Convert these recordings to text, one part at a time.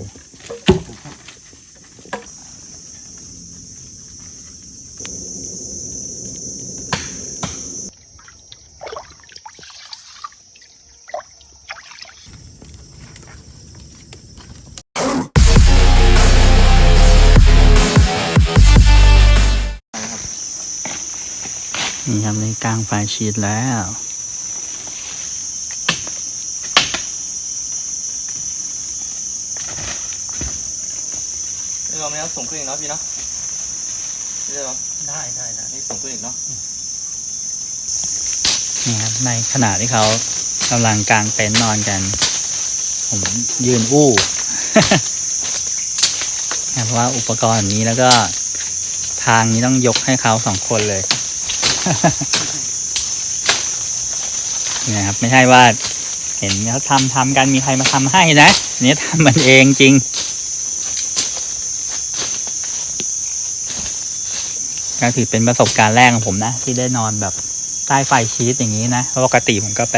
นี่ครับในกลางไฟชีดแล้ว เราไม่ต้อง ส่งขึ้นอีกเนาะพี่เนาะไม่ได้หรอได้ได้ได้นี่ส่งขึ้นอีกเนาะนี่ครับในขณะที่เขากำลังกางเต็นท์นอนกัน ผมยืนอู้นะเพราะว่าอุปกรณ์แบบนี้แล้วก็ทางนี้ต้องยกให้เขาสองคนเลยนี่นะครับไม่ใช่ว่า เห็นเขาทำทำกันมีใครมาทำให้นะอันนี้ทำมันเองจริง ก็ถือเป็นประสบการณ์แรกของผมนะ ที่ได้นอนแบบใต้ไฟชีสอย่างนี้นะเพราะปกติผมก็ไป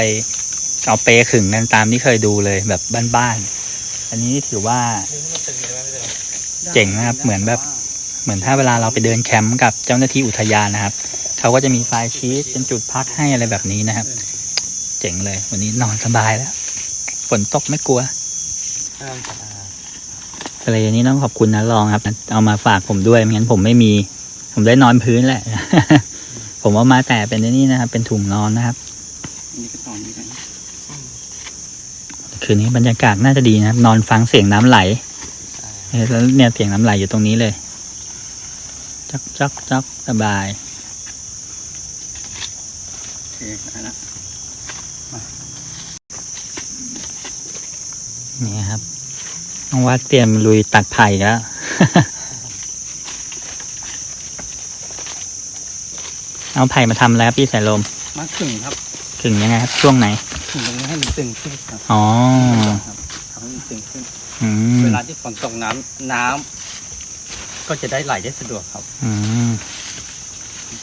เอาเปขึงกันตามที่เคยดูเลยแบบบ้านๆอันนี้ถือว่านี่มันตึงอยู่ไหมไม่ได้หรอเจ๋งนะครับ เหมือนแบบเหมือนถ้าเวลาเราไปเดินแคมป์กับเจ้าหน้าที่อุทยานนะครับเขาก็จะมีไฟชีสเป็นจุดพักให้อะไรแบบนี้นะครับ เจ๋งเลย วันนี้นอนสบายแล้วฝนตกไม่กลัวทะเลนี้ต้องขอบคุณนะลองครับ เอามาฝากผมด้วยไม่งั้นผมไม่มี ผมได้นอนพื้นแหละ ผมเอามาแต่เป็นไอ้นี่นะครับ เป็นถุงนอนนะครับนี่ก็ตอนนี้กันคืนนี้บรรยากาศน่าจะดีนะครับ นอนฟังเสียงน้ำไหลแล้วเนี่ยเสียงน้ำไหลอยู่ตรงนี้เลยจักจักจักสบายโอเคได้ละนี่ครับน้องวัดเตรียมลุยตัดไผ่แล้ว เอาไผ่มาทำแล้วพี่สายลมมาขึงครับถึงยังไงครับ ช่วงไหนขึงตรงนี้ให้มันตึงขึ้นครับอ๋อครับทำให้มันตึงขึ้นอืมเวลาที่ฝนตกน้ำน้ำก็จะได้ไหลได้สะดวกครับอืม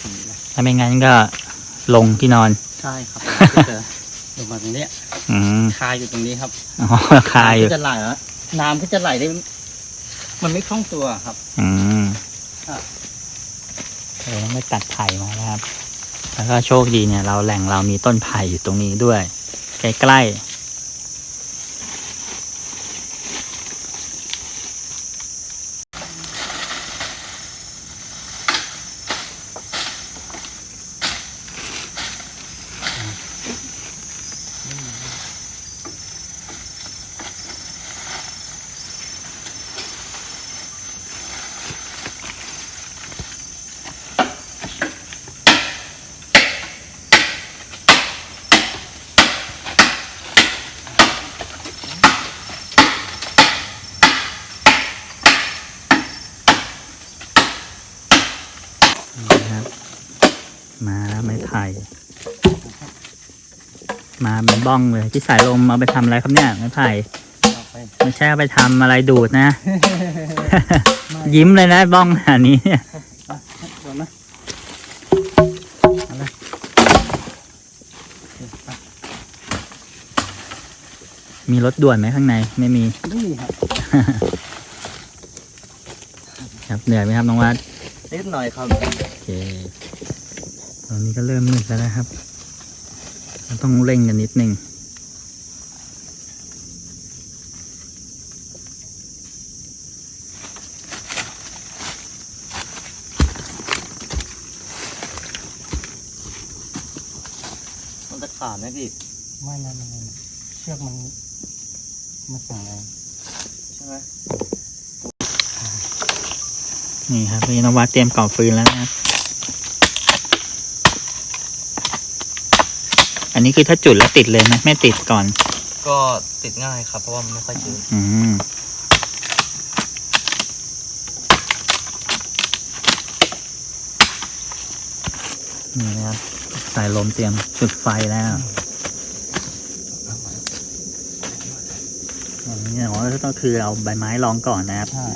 ตรงนี้นะถ้าไม่งั้นก็ลงที่นอน ใช่ครับก็จะลงมาตรงเนี้ยอืมคาอยู่ตรงนี้ครับอ๋อคาอยู่น้ำก็จะไหลแล้วน้ำก็จะไหลได้ มันไม่คล่องตัวครับ อืมครับ เราต้องไปตัดไผ่มานะครับ แล้วก็โชคดีเนี่ย เราแหล่งเรามีต้นไผ่อยู่ตรงนี้ด้วย ใกล้ๆนี่นะครับ มาแล้วไม้ไผ่ มาเป็น บ้องเลยที่สายลมเอาไปทำอะไรครับเนี่ยไม้ไผ่เอาไปไม่ใช่เอาไปทำอะไรดูดนะ ยิ้มเลยนะบ้องอันนี้เนี่ยโดนไหมเอาเลยโอเคไปมีรถด่วนไหมข้างในไม่มีนี่ครับครับเหนื่อยไหมครับน้องวัดนิดหน่อยครับโอเคตอนนี้ก็เริ่มมืดแล้วนะครับ เราต้องเร่งกันนิดนึงมันจะขาดไหมพี่ไม่ไม่ไม่ไม่เชือกมันมันสั่งอะไรใช่ไหมนี่ครับพี่นวัดเตรียมก่อฟืนแล้วนะครับ อันนี้คือถ้าจุดแล้วติดเลยไหมไม่ติดก่อน ก็ติดง่ายครับเพราะว่ามันไม่ค่อยชื้นอืมนี่นะครับสายลมเตรียมจุดไฟแล้วอันนี้อ๋อก็คือเอาใบไม้รองก่อนนะครับ ใช่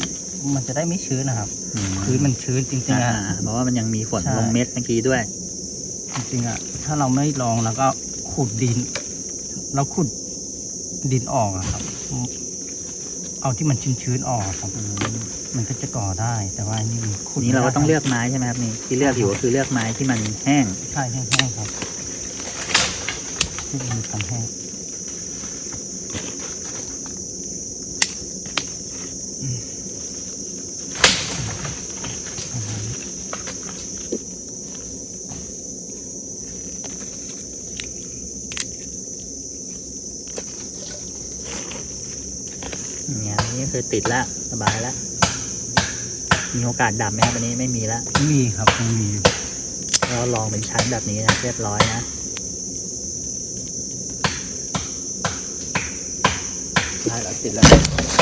มันจะได้ไม่ชื้นนะครับ อืมพื้นมันชื้นจริงๆอ่าอะเพราะว่ามันยังมีฝนใช่ ลงเม็ดเมื่อกี้ด้วย จริงๆอะ ถ้าเราไม่ลองแล้วก็ ขุดดิน เราขุดดินออกอะครับเเอาที่มันชื้นๆออกครับ มันก็จะก่อได้ แต่ว่าอันนี่มันขุดนี่เราก็ไม่ได้ต้องเลือกไม้ใช่ไหมครับนี่ที่เลือกอยู่ก็คือเลือกไม้ที่มันแห้ง ใช่แห้งๆครับที่มันทำแห้งอืมประมาณนี้ เนี่ยนี่คือติดละสบายละมีโอกาสดับไหมครับอันนี้ไม่มีละมีครับยังมีอยู่เราลองเป็นชั้นแบบนี้นะเรียบร้อยนะได้แล้วติดแล้ว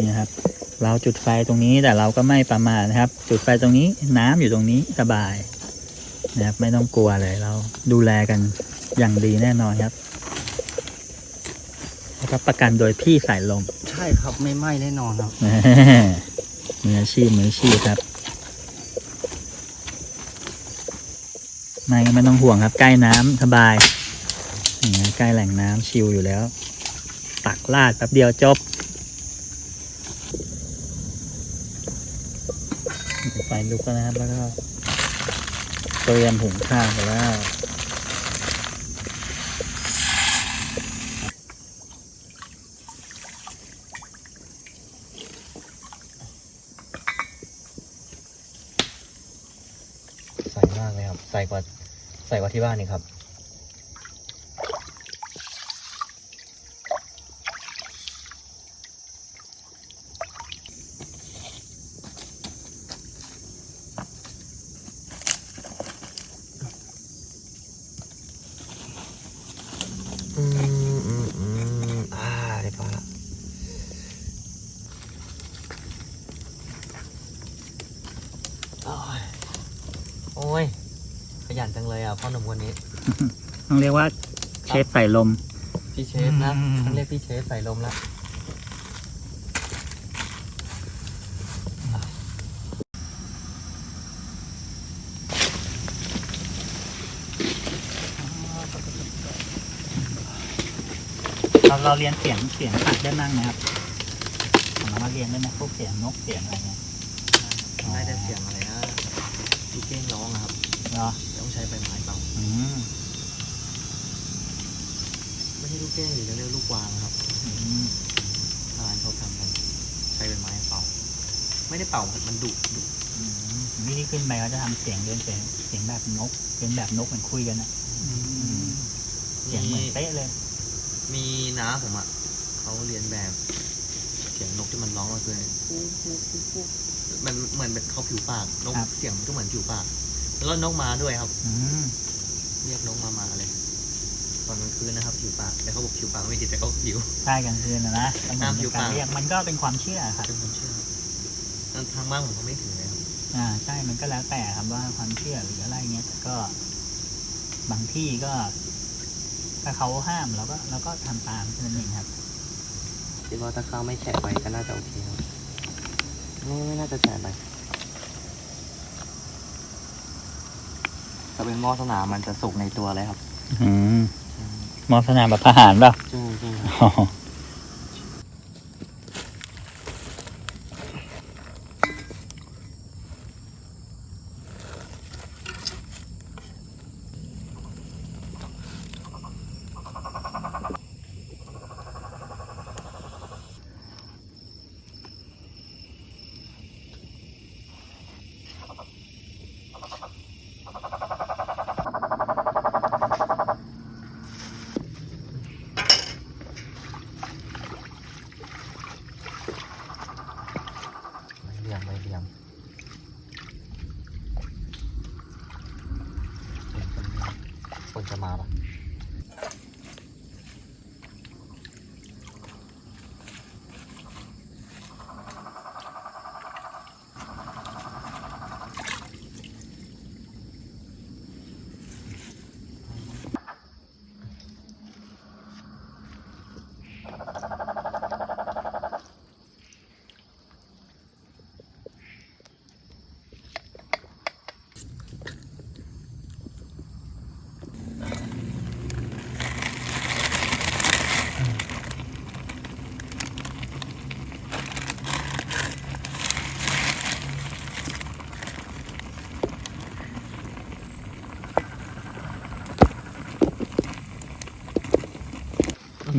นี่นะครับ เราจุดไฟตรงนี้แต่เราก็ไม่ประมาทนะครับ จุดไฟตรงนี้น้ำอยู่ตรงนี้สบายนะครับไม่ต้องกลัวเลยเราดูแลกันอย่างดีแน่นอนครับรับประกันโดยพี่สายลมใช่ครับไม่ไหม้แน่นอนครับมืออาชีพมืออาชีพครับไม่ก็ไม่ต้องห่วงครับ ใกล้น้ำสบายนี่นะใกล้แหล่งน้ำชิลอยู่แล้วตักลาดแป๊บเดียวจบ ไฟลุกแล้วนะครับ แล้วก็เตรียมหุงข้าวไปแล้วใส่มากเลยครับ ใส่กว่าใส่กว่าที่บ้านนี่ครับ อืมอืมอืมอ่าเรียบร้อยละโอ้ยโอ้ย ขยันจังเลยอะพ่อ หนุ่มคนนี้ ต้องเรียกว่าเชฟใส่ลม พี่เชฟนะอืม ต้องเรียกพี่เชฟใส่ลมแล้วเราเราเรียนเสียงเสียงสัตว์ได้มั่งนะครับเรามาเรียนได้ไหมพวกเสียงนกเสียงอะไรเงี้ยได้แต่เสียงอะไรนะลูกเก้งร้องอะครับเหรอต้องใช้ใบไม้เป่าอืม ไม่ใช่ลูกเก้งหรือจะเรียกลูกวางครับอืมทางร้านเขาทำกันใช้ใบไม้เป่า ไม่ได้เป่ามันดุดุอืมวิธีขึ้นไปเขาจะทำเสียงเรียนเสียงเสียงแบบนก เป็นแบบนกเหมือนคุยกันนะเสียงเหมือนเป๊ะเลย มีน้าผมอะเขาเรียนแบบเสียงนกที่มันร้องมาเลยมันเหมือนเป็นเขาผิวปากนกครับเสียงมันก็เหมือนผิวปากแล้วนกมาด้วยครับอืม เรียกนกมามาเลยตอนกลางคืนนะครับผิวปากแต่เขาบอกผิวปากไม่ดีแต่เขาผิว ใช่กลางคืนนะนะก็เหมือนตามผิเป็วนการปากเรียกมันก็เป็นความเชื่อครับเป็นคนเชื่อนั่นทางบ้านผมเขาไม่ถึงเลยครับอ่าใช่มันก็แล้วแต่ครับว่าความเชื่อหรืออะไรเงี้ยแต่ก็ บางที่ก็ ถ้าเขาห้ามเราก็เราก็ทำตามแค่นั้นเองครับคิดว่าถ้าข้าวไม่แฉะไปก็น่าจะโอเคครับไม่ไม่น่าจะแฉะไป ถ้าเป็นหม้อสนามมันจะสุกในตัวเลยครับ อืมมอบสนามแบบทหารเปล่า ใช่ใช่อ๋อไม่เรียมไม่เรียม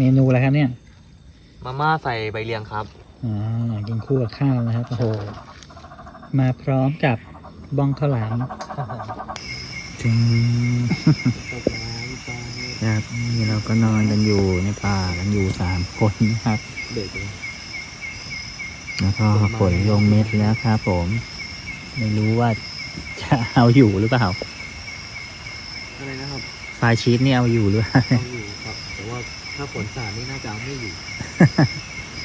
เมนูอะไรครับเนี่ยมาม่าใส่ใบเลียงครับอ่ากินคู่กับข้าวนะครับโอ้โหมาพร้อมกับบ้องข้าวหลามจริงครับนี่เราก็นอนกันอยู่ในป่ากันอยู่สามคนนะครับเด็กเลยแล้วก็ฝนลงเม็ดแล้วครับผม ไม่รู้ว่าจะเอาอยู่หรือเปล่าอะไรนะครับไฟล์ชีสนี่เอาอยู่หรือเปล่า ถ้าฝนสาดนี่น่าจะเอาไม่อยู่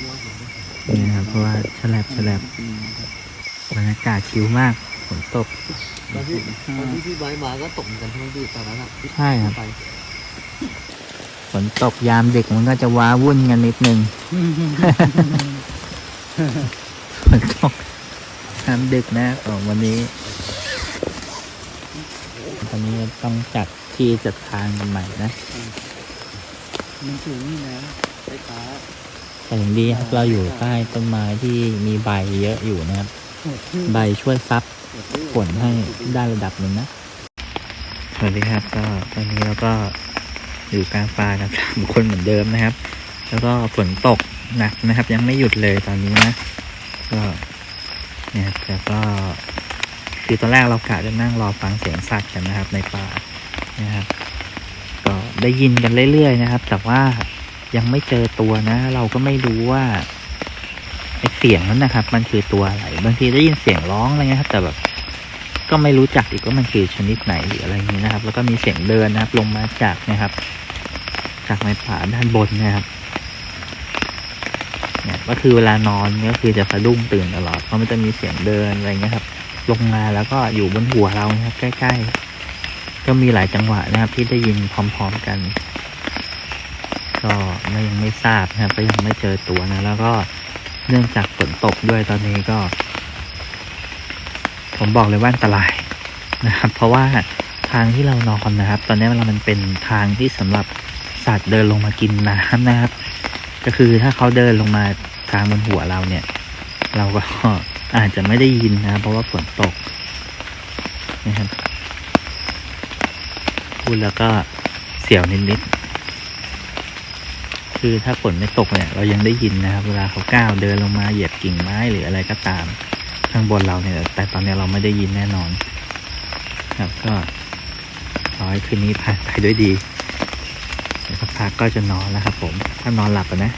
ม่วงผมไม่นี่นะครับเพราะว่าฉลับฉลับบรรยากาศชิลมากฝนตกตอนที่ตอนที่พี่ไบร์ทมาก็ตกเหมือนกันทั้งที่ตอนนั้นอะที่ใช่ครับไปฝนตกยามดึกมันก็จะว้าวุ่นกันนิดนึงฝนตกยามดึกนะของวันนี้ ตอนนี้ต้องจัดที่จัดทางกันใหม่นะ มันสูงนี่นะไอ้ขาแต่อย่างดีครับเราอยู่ใต้ต้นไม้ที่มีใบเยอะอยู่นะครับใบช่วยซับฝนให้ได้ระดับหนึ่งนะ สวัสดีครับก็ตอนนี้เราก็อยู่กลางป่ากันสามคนเหมือนเดิมนะครับ แล้วก็ฝนตกหนักนะครับ ยังไม่หยุดเลยตอนนี้นะ ก็เนี่ยครับแต่ก็คือตอนแรกเรากะจะนั่งรอฟังเสียงสัตว์กันนะครับ ในป่านะครับก็ ได้ยินกันเรื่อยๆนะครับ แต่ว่ายังไม่เจอตัวนะ เราก็ไม่รู้ว่าไอเสียงนั้นนะครับ มันคือตัวอะไรบางทีได้ยินเสียงร้องอะไรเงี้ยครับ แต่แบบก็ไม่รู้จักอีกว่ามันคือชนิดไหนหรืออะไรอย่างนี้นะครับ แล้วก็มีเสียงเดินนะครับ ลงมาจากนะครับ จากในป่าด้านบนนะครับเนี่ยก็คือเวลานอนก็คือจะสะดุ้งตื่นตลอดเพราะมันจะมีเสียงเดินอะไรเงี้ยครับ ลงมาแล้วก็อยู่บนหัวเรานะครับใกล้ ๆ ก็มีหลายจังหวะนะครับ ที่ได้ยินพร้อมๆกัน ก็ไม่ยังไม่ทราบนะครับ ก็ยังไม่เจอตัวนะ แล้วก็เนื่องจากฝนตกด้วยตอนนี้ก็ ผมบอกเลยว่าอันตรายนะครับ เพราะว่าทางที่เรานอนนะครับ ตอนนี้มันเป็นทางที่สำหรับสัตว์เดินลงมากินน้ำนะครับ ก็คือถ้าเขาเดินลงมาทางบนหัวเราเนี่ย เราก็อาจจะไม่ได้ยินนะครับเพราะว่าฝนตกนะครับ พูดแล้วก็เสียวนิดๆ คือถ้าฝนไม่ตกเนี่ยเรายังได้ยินนะครับ เวลาเขาก้าวเดินลงมาเหยียบกิ่งไม้หรืออะไรก็ตาม ข้างบนเราเนี่ย แต่ตอนนี้เราไม่ได้ยินแน่นอน ครับก็ขอให้คืนนี้ผ่านไปด้วยดีเดี๋ยวสักพักก็จะนอนแล้วครับผม ถ้านอนหลับนะ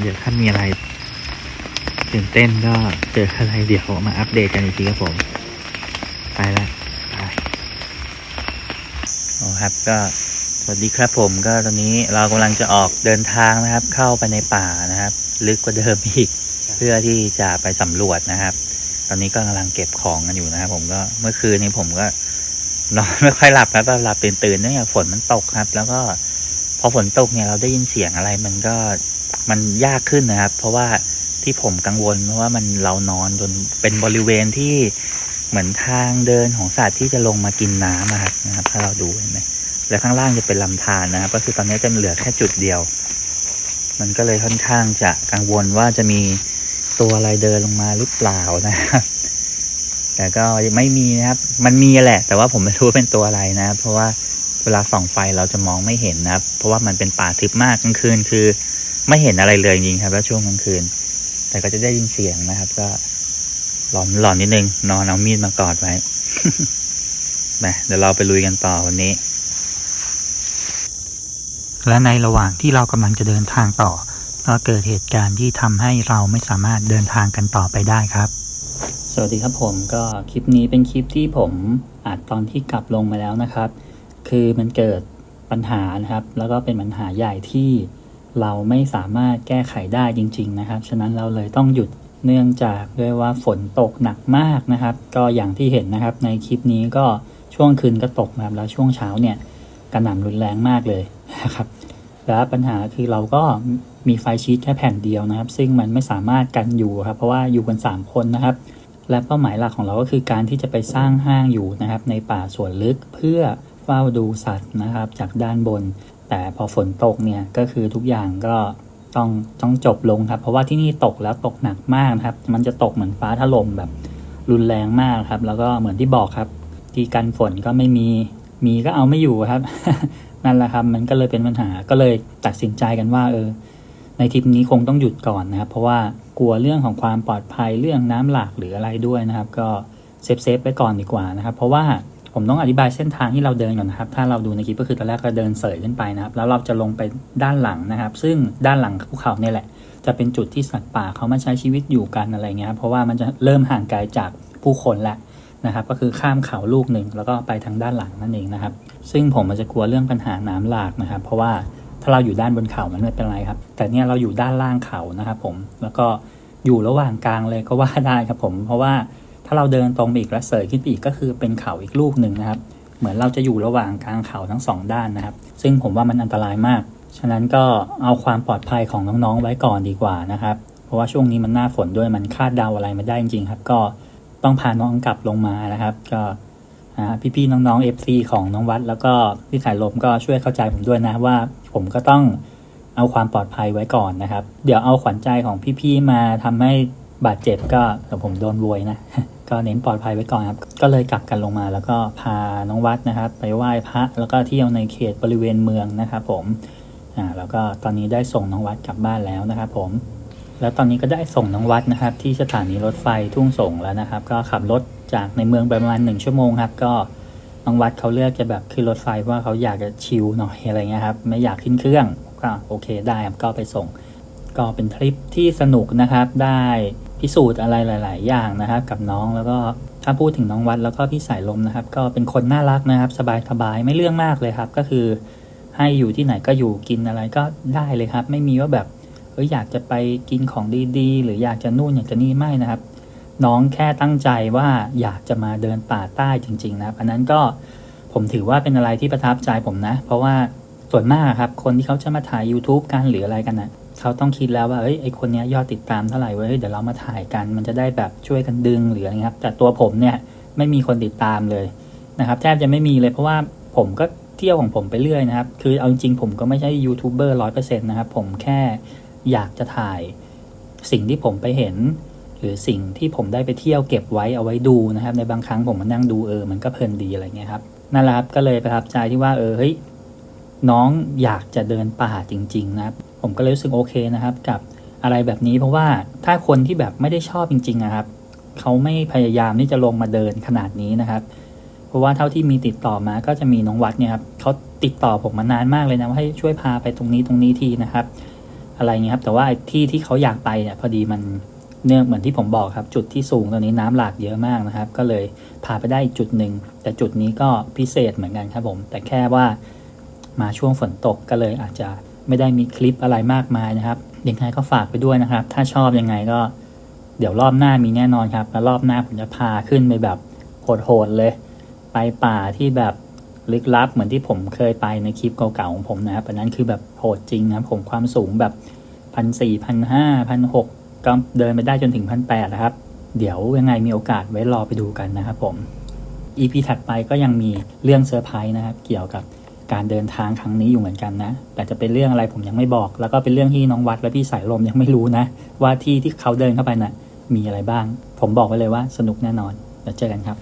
เดี๋ยวถ้ามีอะไรตื่นเต้นก็เจออะไรเดี๋ยวมาอัปเดตกันอีกทีครับผม ไปแล้ว โอ้ครับก็สวัสดีครับผมก็ตอนนี้เรากำลังจะออกเดินทางนะครับ เข้าไปในป่านะครับ ลึกกว่าเดิมอีก เพื่อที่จะไปสำรวจนะครับ ตอนนี้ก็กำลังเก็บของกันอยู่นะครับ ผมก็เมื่อคืนนี้ผมก็นอนไม่ค่อยหลับแล้วก็หลับตื่นตื่นๆเนื่องจากฝนมันตกครับ แล้วก็พอฝนตกเนี่ยเราได้ยินเสียงอะไร มันก็มันยากขึ้นนะครับ เพราะว่าที่ผมกังวลเพราะว่ามันเรานอนจนเป็นบริเวณที่ เหมือนทางเดินของสัตว์ที่จะลงมากินน้ำอะครับนะครับ ถ้าเราดูเห็นไหมแล้วข้างล่างจะเป็นลำธารนะครับ ก็คือตอนนี้จะเหลือแค่จุดเดียว มันก็เลยค่อนข้างจะกังวลว่าจะมีตัวอะไรเดินลงมาหรือเปล่านะครับ แต่ก็ไม่มีนะครับ มันมีแหละ แต่ว่าผมไม่รู้เป็นตัวอะไรนะ เพราะว่าเวลาส่องไฟเราจะมองไม่เห็นนะครับ เพราะว่ามันเป็นป่าทึบมากกลางคืนคือ ไม่เห็นอะไรเลยจริงครับ แล้วช่วงกลางคืน แต่ก็จะได้ยินเสียงนะครับ ก็ หลอนหลอนนิดนึง นอนเอามีดมากอดไว้ไปเดี๋ยวเราไปลุยกันต่อวันนี้ และในระหว่างที่เรากำลังจะเดินทางต่อ ก็เกิดเหตุการณ์ที่ทำให้เราไม่สามารถเดินทางกันต่อไปได้ครับ สวัสดีครับผมก็คลิปนี้เป็นคลิปที่ผมอัดตอนที่กลับลงมาแล้วนะครับ คือมันเกิดปัญหานะครับ แล้วก็เป็นปัญหาใหญ่ที่เราไม่สามารถแก้ไขได้จริง ๆ นะครับ ฉะนั้นเราเลยต้องหยุด เนื่องจากด้วยว่าฝนตกหนักมากนะครับ ก็อย่างที่เห็นนะครับ ในคลิปนี้ก็ช่วงคืนก็ตกนะครับแล้วช่วงเช้าเนี่ยกระหน่ำรุนแรงมากเลยนะครับแล้วปัญหาคือเราก็มีไฟชีตแค่แผ่นเดียวนะครับ ซึ่งมันไม่สามารถกันอยู่ครับ เพราะว่าอยู่กัน 3 คนนะครับ และเป้าหมายหลักของเราก็คือการที่จะไปสร้างห้างอยู่นะครับ ในป่าสวนลึกเพื่อเฝ้าดูสัตว์นะครับ จากด้านบน แต่พอฝนตกเนี่ยก็คือทุกอย่างก็ ต้องต้องจบลงครับ เพราะว่าที่นี่ตกแล้วตกหนักมากนะครับ มันจะตกเหมือนฟ้าถล่มแบบรุนแรงมากครับ แล้วก็เหมือนที่บอกครับ ที่กันฝนก็ไม่มีมีก็เอาไม่อยู่ครับ นั่นแหละครับ มันก็เลยเป็นปัญหาก็เลยตัดสินใจกันว่า เออ ในทริปนี้คงต้องหยุดก่อนนะครับ เพราะว่ากลัวเรื่องของความปลอดภัยเรื่องน้ำหลากหรืออะไรด้วยนะครับ ก็เซฟเซฟไว้ก่อนดีกว่านะครับ เพราะว่า ผมต้องอธิบายเส้นทางที่เราเดินก่อนนะครับ ถ้าเราดูในคลิปก็คือตอนแรกเราเดินเสยขึ้นไปนะครับ แล้วเราจะลงไปด้านหลังนะครับ ซึ่งด้านหลังภูเขาเนี่ยแหละ จะเป็นจุดที่สัตว์ป่าเขามาใช้ชีวิตอยู่กันอะไรเงี้ยครับเพราะว่ามันจะเริ่มห่างไกลจากผู้คนแล้วนะครับ ก็คือข้ามเขาลูกหนึ่งแล้วก็ไปทางด้านหลังนั่นเองนะครับ ซึ่งผมมันจะกลัวเรื่องปัญหาน้ำหลากนะครับ เพราะว่าถ้าเราอยู่ด้านบนเขามันไม่เป็นไรครับ แต่เนี่ยเราอยู่ด้านล่างเขานะครับผม แล้วก็อยู่ระหว่างกลางเลยก็ว่าได้ครับผม เพราะว่าาเราเดินตรงไปอีกและเสยขึ้นไปอีกก็คือเป็นเขาอีกลูกหนึ่งนะครับ เหมือนเราจะอยู่ระหว่างกลางเขาทั้งสองด้านนะครับ ซึ่งผมว่ามันอันตรายมาก ฉะนั้นก็เอาความปลอดภัยของน้องๆไว้ก่อนดีกว่านะครับ เพราะว่าช่วงนี้มันหน้าฝนด้วยมันคาดเดาอะไรไม่ได้จริงๆครับ ก็ต้องพาน้องกลับลงมานะครับ ก็พี่ๆน้องๆ FC ของน้องวัด แล้วก็พี่สายลมก็ช่วยเข้าใจผมด้วยนะว่าผมก็ต้องเอาความปลอดภัยไว้ก่อนนะครับ เดี๋ยวเอาขวัญใจของพี่ๆมาทำให้บาดเจ็บก็เดี๋ยวผมโดนโวยนะ ก็เน้นปลอดภัยไว้ก่อนครับ ก็เลยกลับกันลงมา แล้วก็พาน้องวัดนะครับ ไปไหว้พระแล้วก็เที่ยวในเขตบริเวณเมืองนะครับผมอ่าแล้วก็ตอนนี้ได้ส่งน้องวัดกลับบ้านแล้วนะครับผม แล้วตอนนี้ก็ได้ส่งน้องวัดนะครับ ที่สถานีรถไฟทุ่งสงแล้วนะครับ ก็ขับรถจากในเมืองไปประมาณหนึ่งชั่วโมงครับก็น้องวัดเขาเลือกจะแบบขึ้นรถไฟว่าเขาอยากจะชิลหน่อยอะไรเงี้ยครับไม่อยากขึ้นเครื่องก็โอเคได้ครับก็ไปส่ง ก็เป็นทริปที่สนุกนะครับได้ พิสูจน์อะไรหลาย ๆ อย่างนะครับ กับน้องแล้วก็ถ้าพูดถึงน้องวัดแล้วก็พี่สายลมนะครับ ก็เป็นคนน่ารักนะครับ สบายๆไม่เรื่องมากเลยครับ ก็คือให้อยู่ที่ไหนก็อยู่กินอะไรก็ได้เลยครับ ไม่มีว่าแบบเอยอยากจะไปกินของดีๆ หรืออยากจะนู่นอยากจะนี่ไม่นะครับ น้องแค่ตั้งใจว่าอยากจะมาเดินป่าใต้จริง ๆ นะครับ อันนั้นก็ผมถือว่าเป็นอะไรที่ประทับใจผมนะ เพราะว่าส่วนมากครับ คนที่เขาจะมาถ่าย YouTube กันหรืออะไรกันนะ เขาต้องคิดแล้วว่าเอ้ยไอคนเนี้ยยอดติดตามเท่าไหร่เว้ยเดี๋ยวเรามาถ่ายกัน มันจะได้แบบช่วยกันดึงหรืออะไรครับ แต่ตัวผมเนี่ยไม่มีคนติดตามเลยนะครับ แทบจะไม่มีเลยเพราะว่าผมก็เที่ยวของผมไปเรื่อยนะครับ คือเอาจริงผมก็ไม่ใช่ยูทูบเบอร์ร้อยเปอร์เซ็นต์นะครับ ผมแค่อยากจะถ่ายสิ่งที่ผมไปเห็น หรือสิ่งที่ผมได้ไปเที่ยวเก็บไว้เอาไว้ดูนะครับ ในบางครั้งผมมานั่งดูเออมันก็เพลินดีอะไรเงี้ยครับนั่นแหละครับก็เลยประทับใจที่ว่าเออเฮ้ยน้องอยากจะเดินป่าจริง ๆ นะครับ ผมก็เลยรู้สึกโอเคนะครับ กับอะไรแบบนี้เพราะว่าถ้าคนที่แบบไม่ได้ชอบจริงๆนะครับเขาไม่พยายามที่จะลงมาเดินขนาดนี้นะครับ เพราะว่าเท่าที่มีติดต่อมาก็จะมีน้องวัดเนี่ยครับเขาติดต่อผมมานานมากเลยนะว่าให้ช่วยพาไปตรงนี้ตรงนี้ทีนะครับ อะไรเงี้ยครับ แต่ว่าที่ที่เขาอยากไปเนี่ยพอดีมันเนื่องเหมือนที่ผมบอกครับ จุดที่สูงตอนนี้น้ำหลากเยอะมากนะครับ ก็เลยพาไปได้อีกจุดหนึ่งแต่จุดนี้ก็พิเศษเหมือนกันครับผม แต่แค่ว่ามาช่วงฝนตกก็เลยอาจจะ ไม่ได้มีคลิปอะไรมากมายนะครับยังไงก็ฝากไปด้วยนะครับ ถ้าชอบยังไงก็ เดี๋ยวรอบหน้ามีแน่นอนครับ แล้วรอบหน้าผมจะพาขึ้นไปแบบโหดๆเลย ไปป่าที่แบบลึกลับเหมือนที่ผมเคยไปในคลิปเก่าๆของผมนะครับอันนั้นคือแบบโหดจริงนะครับผมความสูงแบบพันสี่พันห้าพันหกก็เดินไปได้จนถึงพันแปดนะครับ เดี๋ยวยังไงมีโอกาสไว้รอไปดูกันนะครับผม EP ถัดไปก็ยังมีเรื่องเซอร์ไพรส์นะครับ เกี่ยวกับ การเดินทางครั้งนี้อยู่เหมือนกันนะ แต่จะเป็นเรื่องอะไรผมยังไม่บอก แล้วก็เป็นเรื่องที่น้องวัดและพี่สายลมยังไม่รู้นะ ว่าที่ที่เขาเดินเข้าไปน่ะมีอะไรบ้าง ผมบอกไว้เลยว่าสนุกแน่นอนแล้วเจอกันครับ